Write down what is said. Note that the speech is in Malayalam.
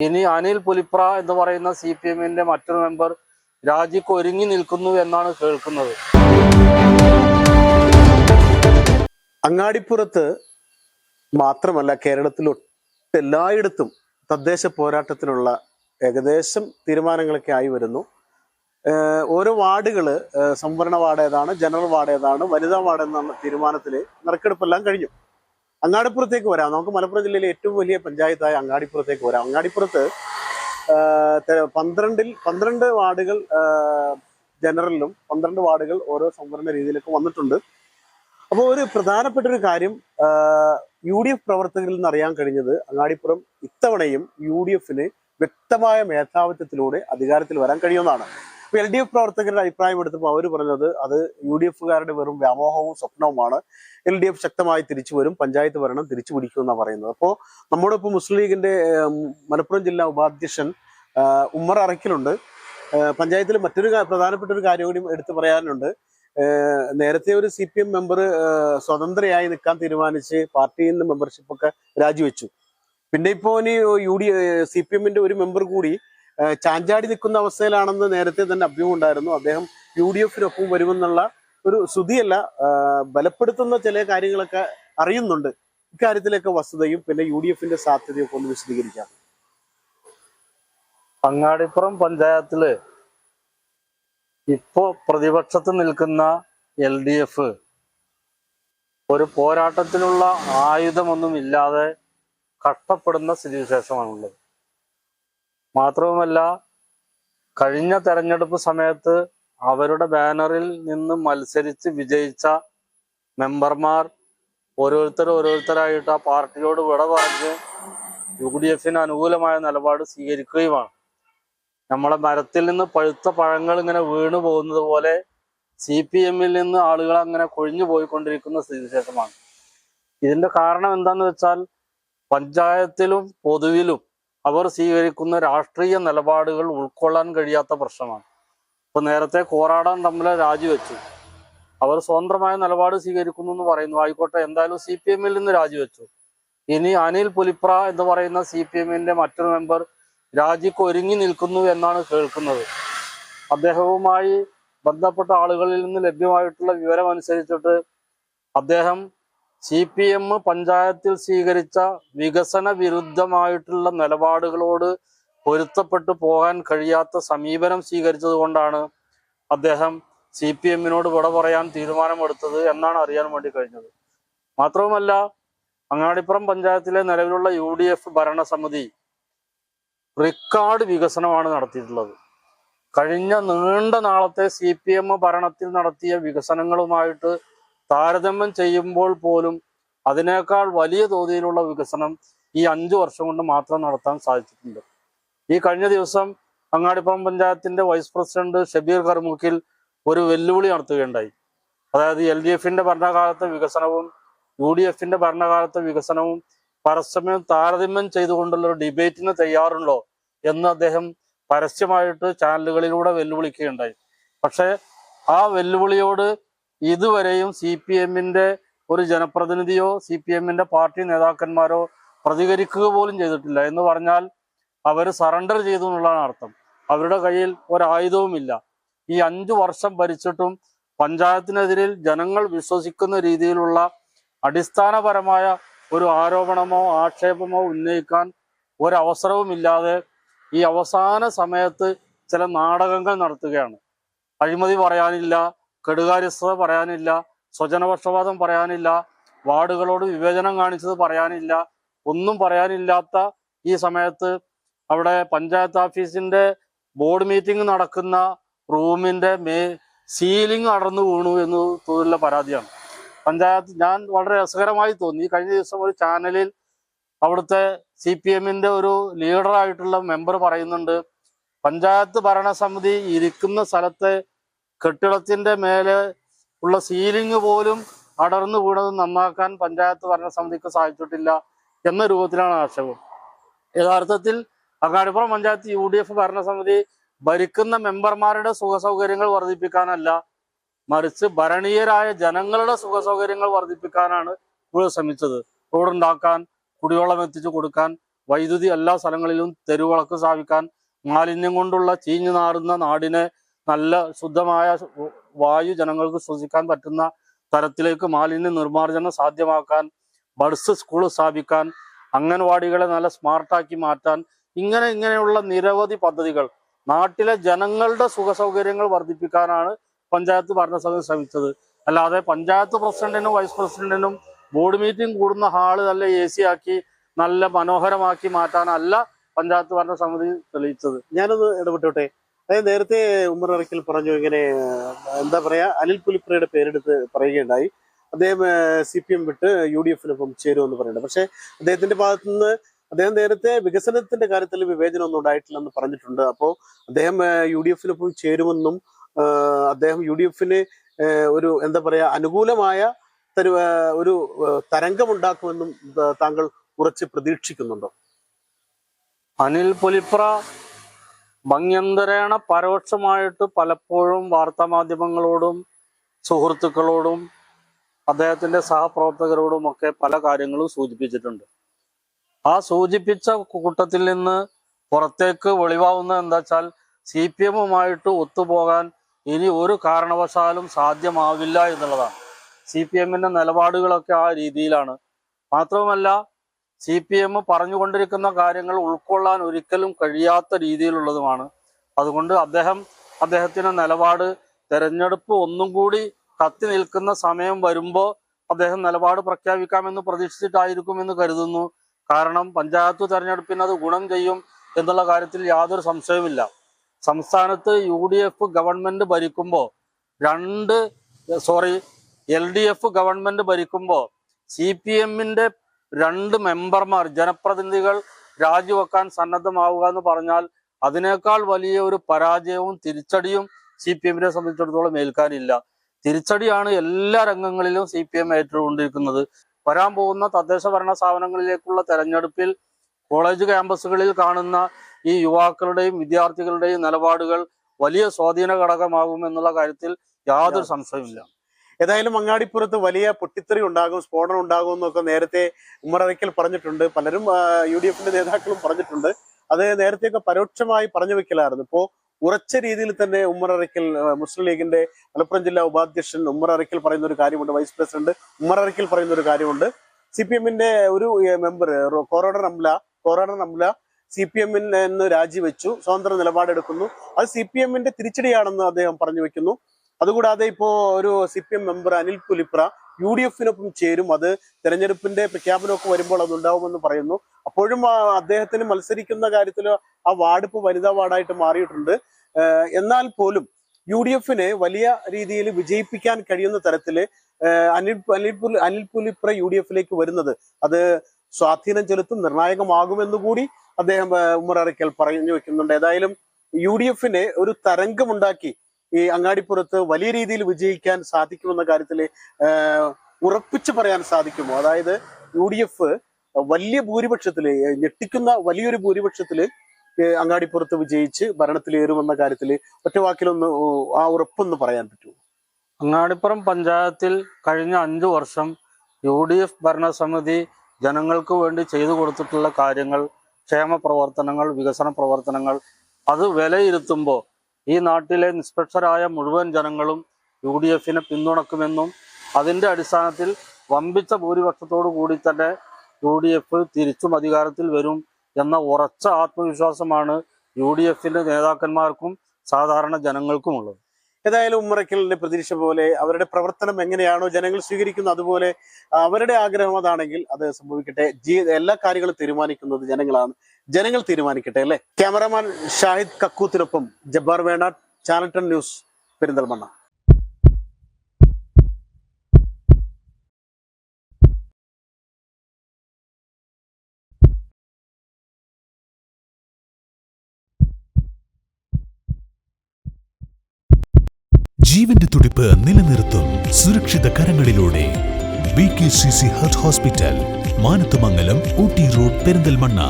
ഇനി അനിൽ പുലിപ്ര എന്ന് പറയുന്ന സി പി എമ്മിന്റെ മറ്റൊരു മെമ്പർ രാജിക്ക് ഒരുങ്ങി നിൽക്കുന്നു എന്നാണ് കേൾക്കുന്നത്. അങ്ങാടിപ്പുറത്ത് മാത്രമല്ല കേരളത്തിൽ എല്ലായിടത്തും തദ്ദേശ പോരാട്ടത്തിനുള്ള ഏകദേശം തീരുമാനങ്ങളൊക്കെ ആയി വരുന്നു. ഓരോ വാർഡുകൾ സംവരണ വാർഡ് ഏതാണ് ജനറൽ വാർഡ് ഏതാണ് വനിതാ വാർഡ് എന്ന തീരുമാനത്തിൽ നറുക്കെടുപ്പെല്ലാം കഴിഞ്ഞു. അങ്ങാടിപ്പുറത്തേക്ക് വരാം. നമുക്ക് മലപ്പുറം ജില്ലയിലെ ഏറ്റവും വലിയ പഞ്ചായത്തായ അങ്ങാടിപ്പുറത്തേക്ക് വരാം. അങ്ങാടിപ്പുറത്ത് പന്ത്രണ്ടിൽ പന്ത്രണ്ട് വാർഡുകൾ ജനറലിലും പന്ത്രണ്ട് വാർഡുകൾ ഓരോ സംവരണ രീതിയിലൊക്കെ വന്നിട്ടുണ്ട്. അപ്പോൾ ഒരു പ്രധാനപ്പെട്ട ഒരു കാര്യം യു ഡി എഫ് പ്രവർത്തകരിൽ നിന്ന് അറിയാൻ കഴിഞ്ഞത് അങ്ങാടിപ്പുറം ഇത്തവണയും യു ഡി എഫിന് വ്യക്തമായ മേധാവിത്വത്തിലൂടെ അധികാരത്തിൽ വരാൻ കഴിയുമെന്നാണ്. എൽ ഡി എഫ് പ്രവർത്തകരുടെ അഭിപ്രായം എടുത്തപ്പോൾ അവർ പറഞ്ഞത് അത് യു ഡി എഫുകാരുടെ വെറും വ്യാമോഹവും സ്വപ്നവുമാണ്. എൽ ഡി എഫ് ശക്തമായി തിരിച്ചു വരും പഞ്ചായത്ത് ഭരണം തിരിച്ചു പിടിക്കുമെന്നാണ് പറയുന്നത്. അപ്പോൾ നമ്മുടെ ഇപ്പോൾ മുസ്ലിം ലീഗിന്റെ മലപ്പുറം ജില്ലാ ഉപാധ്യക്ഷൻ ഉമ്മർ അറക്കിലുണ്ട് പഞ്ചായത്തിൽ മറ്റൊരു പ്രധാനപ്പെട്ട ഒരു കാര്യം കൂടി എടുത്തു പറയാനുണ്ട്. നേരത്തെ ഒരു സി പി എം മെമ്പർ സ്വതന്ത്രയായി നിൽക്കാൻ തീരുമാനിച്ച് പാർട്ടിയിൽ നിന്ന് മെമ്പർഷിപ്പ് ഒക്കെ രാജിവെച്ചു. പിന്നെ ഇപ്പോ ഇനി യു ഡി സി പി എമ്മിന്റെ ഒരു മെമ്പർ കൂടി ചാഞ്ചാടി നിൽക്കുന്ന അവസ്ഥയിലാണെന്ന് നേരത്തെ തന്നെ അഭ്യൂഹം ഉണ്ടായിരുന്നു. അദ്ദേഹം യു ഡി എഫിനൊപ്പം വരുമെന്നുള്ള ഒരു ശ്രുതിയല്ല ബലപ്പെടുത്തുന്ന ചില കാര്യങ്ങളൊക്കെ അറിയുന്നുണ്ട്. ഇക്കാര്യത്തിലൊക്കെ വസ്തുതയും പിന്നെ യു ഡി എഫിന്റെ സാധ്യതയൊക്കെ ഒന്ന് വിശദീകരിക്കാം. അങ്ങാടിപ്പുറം പഞ്ചായത്തിൽ ഇപ്പോ പ്രതിപക്ഷത്ത് നിൽക്കുന്ന എൽ ഡി എഫ് ഒരു പോരാട്ടത്തിനുള്ള ആയുധമൊന്നും ഇല്ലാതെ കഷ്ടപ്പെടുന്ന സ്ഥിതിവിശേഷമാണുള്ളത്. മാത്രവുമല്ല കഴിഞ്ഞ തെരഞ്ഞെടുപ്പ് സമയത്ത് അവരുടെ ബാനറിൽ നിന്ന് മത്സരിച്ച് വിജയിച്ച മെമ്പർമാർ ഓരോരുത്തർ ഓരോരുത്തരായിട്ട് ആ പാർട്ടിയോട് വിട പറഞ്ഞ് യു ഡി എഫിന് അനുകൂലമായ നിലപാട് സ്വീകരിക്കുകയുമാണ്. നമ്മളെ മരത്തിൽ നിന്ന് പഴുത്ത പഴങ്ങൾ ഇങ്ങനെ വീണു പോകുന്നത് പോലെ സി പി എമ്മിൽ നിന്ന് ആളുകൾ അങ്ങനെ കൊഴിഞ്ഞു പോയിക്കൊണ്ടിരിക്കുന്ന സ്ഥിതിവിശേഷമാണ്. ഇതിന്റെ കാരണം എന്താന്ന് വെച്ചാൽ പഞ്ചായത്തിലും പൊതുവിലും അവർ സ്വീകരിക്കുന്ന രാഷ്ട്രീയ നിലപാടുകൾ ഉൾക്കൊള്ളാൻ കഴിയാത്ത പ്രശ്നമാണ്. ഇപ്പൊ നേരത്തെ കോറാടാൻ തമ്മിൽ രാജിവെച്ചു. അവർ സ്വതന്ത്രമായ നിലപാട് സ്വീകരിക്കുന്നു എന്ന് പറയുന്നു. ആയിക്കോട്ടെ എന്തായാലും സി പി എമ്മിൽ നിന്ന് രാജിവെച്ചു. ഇനി അനിൽ പുലിപ്ര എന്ന് പറയുന്ന സി പി എമ്മിന്റെ മറ്റൊരു മെമ്പർ രാജിക്ക് ഒരുങ്ങി നിൽക്കുന്നു എന്നാണ് കേൾക്കുന്നത്. അദ്ദേഹവുമായി ബന്ധപ്പെട്ട ആളുകളിൽ നിന്ന് ലഭ്യമായിട്ടുള്ള വിവരം അനുസരിച്ചിട്ട് അദ്ദേഹം സി പി എം പഞ്ചായത്തിൽ സ്വീകരിച്ച വികസന വിരുദ്ധമായിട്ടുള്ള നിലപാടുകളോട് പൊരുത്തപ്പെട്ടു പോകാൻ കഴിയാത്ത സമീപനം സ്വീകരിച്ചത് കൊണ്ടാണ് അദ്ദേഹം സി പി എമ്മിനോട് വിട പറയാൻ തീരുമാനമെടുത്തത് എന്നാണ് അറിയാൻ വേണ്ടി കഴിഞ്ഞത്. മാത്രവുമല്ല അങ്ങാടിപ്പുറം പഞ്ചായത്തിലെ നിലവിലുള്ള യു ഡി എഫ് ഭരണസമിതി റിക്കാർഡ് വികസനമാണ് നടത്തിയിട്ടുള്ളത്. കഴിഞ്ഞ നീണ്ട നാളത്തെ സി പി എം ഭരണത്തിൽ നടത്തിയ വികസനങ്ങളുമായിട്ട് താരതമ്യം ചെയ്യുമ്പോൾ പോലും അതിനേക്കാൾ വലിയ തോതിലുള്ള വികസനം ഈ അഞ്ചു വർഷം കൊണ്ട് മാത്രം നടത്താൻ സാധിച്ചിട്ടുണ്ട്. ഈ കഴിഞ്ഞ ദിവസം അങ്ങാടിപ്പുറം പഞ്ചായത്തിന്റെ വൈസ് പ്രസിഡന്റ് ഷബീർ കർമുക്കിൽ ഒരു വെല്ലുവിളി നടത്തുകയുണ്ടായി. അതായത് എൽ ഡി എഫിന്റെ ഭരണകാലത്തെ വികസനവും യു ഡി എഫിന്റെ ഭരണകാലത്തെ വികസനവും പരസ്പരം താരതമ്യം ചെയ്തുകൊണ്ടുള്ള ഒരു ഡിബേറ്റിന് തയ്യാറുണ്ടോ എന്ന് അദ്ദേഹം പരസ്യമായിട്ട് ചാനലുകളിലൂടെ വെല്ലുവിളിക്കുകയുണ്ടായി. പക്ഷേ ആ വെല്ലുവിളിയോട് ഇതുവരെയും സി പി എമ്മിന്റെ ഒരു ജനപ്രതിനിധിയോ സി പി എമ്മിന്റെ പാർട്ടി നേതാക്കന്മാരോ പ്രതികരിക്കുക പോലും ചെയ്തിട്ടില്ല എന്ന് പറഞ്ഞാൽ അവർ സറണ്ടർ ചെയ്തു എന്നുള്ളതാണ് അർത്ഥം. അവരുടെ കയ്യിൽ ഒരായുധവുമില്ല ഈ അഞ്ചു വർഷം ഭരിച്ചിട്ടും പഞ്ചായത്തിനെതിരിൽ ജനങ്ങൾ വിശ്വസിക്കുന്ന രീതിയിലുള്ള അടിസ്ഥാനപരമായ ഒരു ആരോപണമോ ആക്ഷേപമോ ഉന്നയിക്കാൻ ഒരവസരവുമില്ലാതെ ഈ അവസാന സമയത്ത് ചില നാടകങ്ങൾ നടത്തുകയാണ്. അഴിമതി പറയാനില്ല കെടുകാര്യസ്ഥത പറയാനില്ല സ്വജനപക്ഷപാതം പറയാനില്ല വാർഡുകളോട് വിവേചനം കാണിച്ചത് പറയാനില്ല ഒന്നും പറയാനില്ലാത്ത ഈ സമയത്ത് അവിടെ പഞ്ചായത്ത് ഓഫീസിന്റെ ബോർഡ് മീറ്റിംഗ് നടക്കുന്ന റൂമിന്റെ മേ സീലിംഗ് അടർന്നു വീണു എന്ന് തോന്നുന്ന പരാതിയാണ്. പഞ്ചായത്ത് ഞാൻ വളരെ രസകരമായി തോന്നി. കഴിഞ്ഞ ദിവസം ഒരു ചാനലിൽ അവിടുത്തെ സി പി എമ്മിന്റെ ഒരു ലീഡറായിട്ടുള്ള മെമ്പർ പറയുന്നുണ്ട് പഞ്ചായത്ത് ഭരണസമിതി ഇരിക്കുന്ന സ്ഥലത്തെ കെട്ടിടത്തിന്റെ മേലെ ഉള്ള സീലിംഗ് പോലും അടർന്നു വീണത് നന്നാക്കാൻ പഞ്ചായത്ത് ഭരണസമിതിക്ക് സാധിച്ചിട്ടില്ല എന്ന രൂപത്തിലാണ് ആക്ഷേപം. യഥാർത്ഥത്തിൽ Angadipuram panchayat U D F ഭരണസമിതി ഭരിക്കുന്ന മെമ്പർമാരുടെ സുഖസൗകര്യങ്ങൾ വർദ്ധിപ്പിക്കാനല്ല മറിച്ച് ഭരണീയരായ ജനങ്ങളുടെ സുഖസൗകര്യങ്ങൾ വർദ്ധിപ്പിക്കാനാണ് ഇവിടെ ശ്രമിച്ചത്. റോഡുണ്ടാക്കാൻ കുടിവെള്ളം എത്തിച്ചു കൊടുക്കാൻ വൈദ്യുതി എല്ലാ സ്ഥലങ്ങളിലും തെരുവിളക്ക് സ്ഥാപിക്കാൻ മാലിന്യം കൊണ്ടുള്ള ചീഞ്ഞു നാറുന്ന നാടിനെ നല്ല ശുദ്ധമായ വായു ജനങ്ങൾക്ക് ശ്വസിക്കാൻ പറ്റുന്ന തരത്തിലേക്ക് മാലിന്യ നിർമ്മാർജനം സാധ്യമാക്കാൻ ബഡ്സ് സ്കൂൾ സ്ഥാപിക്കാൻ അംഗൻവാടികളെ നല്ല സ്മാർട്ടാക്കി മാറ്റാൻ ഇങ്ങനെ ഇങ്ങനെയുള്ള നിരവധി പദ്ധതികൾ നാട്ടിലെ ജനങ്ങളുടെ സുഖ സൗകര്യങ്ങൾ വർദ്ധിപ്പിക്കാനാണ് പഞ്ചായത്ത് ഭരണസമിതി ശ്രമിച്ചത്. അല്ലാതെ പഞ്ചായത്ത് പ്രസിഡന്റിനും വൈസ് പ്രസിഡന്റിനും ബോർഡ് മീറ്റിംഗ് കൂടുന്ന ഹാൾ നല്ല എ സി ആക്കി നല്ല മനോഹരമാക്കി മാറ്റാനല്ല പഞ്ചായത്ത് ഭരണസമിതി തെളിയിച്ചത്. ഞാനത് ഇടപെട്ടോട്ടെ? അതായത് നേരത്തെ ഉമ്മർ അറക്കൽ പറഞ്ഞു ഇങ്ങനെ എന്താ പറയാ അനിൽ പുലിപ്രയുടെ പേരെടുത്ത് പറയുകയുണ്ടായി. അദ്ദേഹം സി പി എം വിട്ട് യു ഡി എഫിനൊപ്പം ചേരുമെന്ന് പറയുന്നത് പക്ഷെ അദ്ദേഹത്തിന്റെ ഭാഗത്ത് നിന്ന് അദ്ദേഹം നേരത്തെ വികസനത്തിന്റെ കാര്യത്തിൽ വിവേചനമൊന്നും ഉണ്ടായിട്ടില്ലെന്ന് പറഞ്ഞിട്ടുണ്ട്. അപ്പോൾ അദ്ദേഹം യു ഡി എഫിനൊപ്പം ചേരുമെന്നും അദ്ദേഹം യു ഡി എഫിന് ഒരു എന്താ പറയാ അനുകൂലമായ ഒരു തരംഗം തരംഗമുണ്ടാക്കുമെന്നും താങ്കൾ ഉറച്ച് പ്രതീക്ഷിക്കുന്നുണ്ടോ? അനിൽ പുലിപ്ര ഭംഗ്യന്തരേണ പരോക്ഷമായിട്ട് പലപ്പോഴും വാർത്താമാധ്യമങ്ങളോടും സുഹൃത്തുക്കളോടും അദ്ദേഹത്തിന്റെ സഹപ്രവർത്തകരോടും ഒക്കെ പല കാര്യങ്ങളും സൂചിപ്പിച്ചിട്ടുണ്ട്. ആ സൂചിപ്പിച്ച കൂട്ടത്തിൽ നിന്ന് പുറത്തേക്ക് വെളിവാവുന്നത് എന്താ വെച്ചാൽ സി പി എമ്മുമായിട്ട് ഒത്തുപോകാൻ ഇനി ഒരു കാരണവശാലും സാധ്യമാവില്ല എന്നുള്ളതാണ്. സി പി എമ്മിന്റെ നിലപാടുകളൊക്കെ ആ രീതിയിലാണ്. മാത്രവുമല്ല സി പി എം പറഞ്ഞുകൊണ്ടിരിക്കുന്ന കാര്യങ്ങൾ ഉൾക്കൊള്ളാൻ ഒരിക്കലും കഴിയാത്ത രീതിയിലുള്ളതുമാണ്. അതുകൊണ്ട് അദ്ദേഹം അദ്ദേഹത്തിന്റെ നിലപാട് തെരഞ്ഞെടുപ്പ് ഒന്നും കൂടി കത്തി നിൽക്കുന്ന സമയം വരുമ്പോൾ അദ്ദേഹം നിലപാട് പ്രഖ്യാപിക്കാമെന്ന് പ്രതീക്ഷിച്ചിട്ടായിരിക്കുമെന്ന് കരുതുന്നു. കാരണം പഞ്ചായത്ത് തെരഞ്ഞെടുപ്പിന് അത് ഗുണം ചെയ്യും എന്നുള്ള കാര്യത്തിൽ യാതൊരു സംശയവുമില്ല. സംസ്ഥാനത്ത് യു ഡി എഫ് ഗവൺമെന്റ് ഭരിക്കുമ്പോൾ രണ്ട് sorry L D F government ഭരിക്കുമ്പോൾ സി പി എമ്മിന്റെ രണ്ട് മെമ്പർമാർ ജനപ്രതിനിധികൾ രാജിവെക്കാൻ സന്നദ്ധമാവുക എന്ന് പറഞ്ഞാൽ അതിനേക്കാൾ വലിയ ഒരു പരാജയവും തിരിച്ചടിയും സി പി എമ്മിനെ സംബന്ധിച്ചിടത്തോളം ഏൽക്കാനില്ല. തിരിച്ചടിയാണ് എല്ലാ രംഗങ്ങളിലും സി പി എം ഏറ്റുകൊണ്ടിരിക്കുന്നത് വരാൻ പോകുന്ന തദ്ദേശ ഭരണ സ്ഥാപനങ്ങളിലേക്കുള്ള തെരഞ്ഞെടുപ്പിൽ കോളേജ് ക്യാമ്പസുകളിൽ കാണുന്ന ഈ യുവാക്കളുടെയും വിദ്യാർത്ഥികളുടെയും നിലപാടുകൾ വലിയ സ്വാധീന ഘടകമാകും എന്നുള്ള കാര്യത്തിൽ യാതൊരു സംശയമില്ല ഏതായാലും അങ്ങാടിപ്പുറത്ത് വലിയ പൊട്ടിത്തെറി ഉണ്ടാകും സ്ഫോടനം ഉണ്ടാകും എന്നൊക്കെ നേരത്തെ ഉമ്മറയ്ക്കൽ പറഞ്ഞിട്ടുണ്ട്. പലരും യു ഡി എഫിന്റെ നേതാക്കളും പറഞ്ഞിട്ടുണ്ട്. അത് നേരത്തെയൊക്കെ പരോക്ഷമായി പറഞ്ഞു വെക്കലായിരുന്നു. ഇപ്പോ ഉറച്ച രീതിയിൽ തന്നെ ഉമ്മറയ്ക്കൽ മുസ്ലിം ലീഗിന്റെ മലപ്പുറം ജില്ലാ ഉപാധ്യക്ഷൻ ഉമ്മറയ്ക്കൽ പറയുന്ന ഒരു കാര്യമുണ്ട് വൈസ് പ്രസിഡന്റ് ഉമ്മറയ്ക്കൽ പറയുന്ന ഒരു കാര്യമുണ്ട്. സി പി എമ്മിന്റെ ഒരു member Korona Ramla Korona Ramla C P എമ്മിൽ നിന്ന് രാജിവെച്ചു സ്വതന്ത്ര നിലപാടെടുക്കുന്നു. അത് സി പി എമ്മിന്റെ തിരിച്ചടിയാണെന്ന് അദ്ദേഹം പറഞ്ഞു വെക്കുന്നു. അതുകൂടാതെ ഇപ്പോ ഒരു C P M member Anil Pulipra U D എഫിനൊപ്പം ചേരും. അത് തെരഞ്ഞെടുപ്പിന്റെ പ്രഖ്യാപനമൊക്കെ വരുമ്പോൾ അത് ഉണ്ടാവുമെന്ന് പറയുന്നു. അപ്പോഴും അദ്ദേഹത്തിന് മത്സരിക്കുന്ന കാര്യത്തിൽ ആ വാർഡ് ഇപ്പോൾ വനിതാ വാർഡായിട്ട് മാറിയിട്ടുണ്ട്. എന്നാൽ പോലും യു ഡി എഫിനെ വലിയ രീതിയിൽ വിജയിപ്പിക്കാൻ കഴിയുന്ന തരത്തിൽ അനിൽ അനിൽ പുലി അനിൽ പുലിപ്ര യു ഡി എഫിലേക്ക് വരുന്നത് അത് സ്വാധീനം ചെലുത്തും നിർണായകമാകുമെന്ന് കൂടി അദ്ദേഹം ഉമ്മറക്കൽ പറഞ്ഞു വെക്കുന്നുണ്ട്. ഏതായാലും യു ഡി എഫിനെ ഒരു തരംഗമുണ്ടാക്കി ഈ അങ്ങാടിപ്പുറത്ത് വലിയ രീതിയിൽ വിജയിക്കാൻ സാധിക്കുമെന്ന കാര്യത്തിൽ ഉറപ്പിച്ചു പറയാൻ സാധിക്കുമോ? അതായത് യു ഡി എഫ് വലിയ ഭൂരിപക്ഷത്തിൽ ഞെട്ടിക്കുന്ന വലിയൊരു ഭൂരിപക്ഷത്തിൽ അങ്ങാടിപ്പുറത്ത് വിജയിച്ച് ഭരണത്തിലേറുമെന്ന കാര്യത്തിൽ ഒറ്റവാക്കിലൊന്ന് വാക്കിലൊന്ന് ആ ഉറപ്പൊന്ന് പറയാൻ പറ്റുമോ? അങ്ങാടിപ്പുറം പഞ്ചായത്തിൽ കഴിഞ്ഞ അഞ്ചു വർഷം യു ഡി എഫ് ഭരണസമിതി ജനങ്ങൾക്ക് വേണ്ടി ചെയ്തു കൊടുത്തിട്ടുള്ള കാര്യങ്ങൾ ക്ഷേമ പ്രവർത്തനങ്ങൾ വികസന പ്രവർത്തനങ്ങൾ അത് വിലയിരുത്തുമ്പോൾ ഈ നാട്ടിലെ നിഷ്പക്ഷരായ മുഴുവൻ ജനങ്ങളും യു ഡി എഫിനെ പിന്തുണക്കുമെന്നും അതിന്റെ അടിസ്ഥാനത്തിൽ വമ്പിച്ച ഭൂരിപക്ഷത്തോടു കൂടി തന്നെ യു ഡി എഫ് തിരിച്ചും അധികാരത്തിൽ വരും എന്ന ഉറച്ച ആത്മവിശ്വാസമാണ് യു ഡി എഫിന്റെ നേതാക്കന്മാർക്കും സാധാരണ ജനങ്ങൾക്കുമുള്ളത്. ഏതായാലും ഉമ്മറയ്ക്കലിന്റെ പ്രതീക്ഷ പോലെ അവരുടെ പ്രവർത്തനം എങ്ങനെയാണോ ജനങ്ങൾ സ്വീകരിക്കുന്നത് അതുപോലെ അവരുടെ ആഗ്രഹം അതാണെങ്കിൽ അത് സംഭവിക്കട്ടെ. എല്ലാ കാര്യങ്ങളും തീരുമാനിക്കുന്നത് ജനങ്ങളാണ്. ജനങ്ങൾ തീരുമാനിക്കട്ടെ അല്ലെ? ക്യാമറമാൻ ഷാഹിദ് കക്കൂത്തിനൊപ്പം ജബ്ബാർ വേണാട് ചാനൽ ന്യൂസ് പെരിന്തൽമണ്ണ. ജീവന്റെ തുടിപ്പ് നിലനിർത്തും സുരക്ഷിത കരങ്ങളിലൂടെ. B K C C heart hospital Manathumangalam Ooty road Perinthalmanna.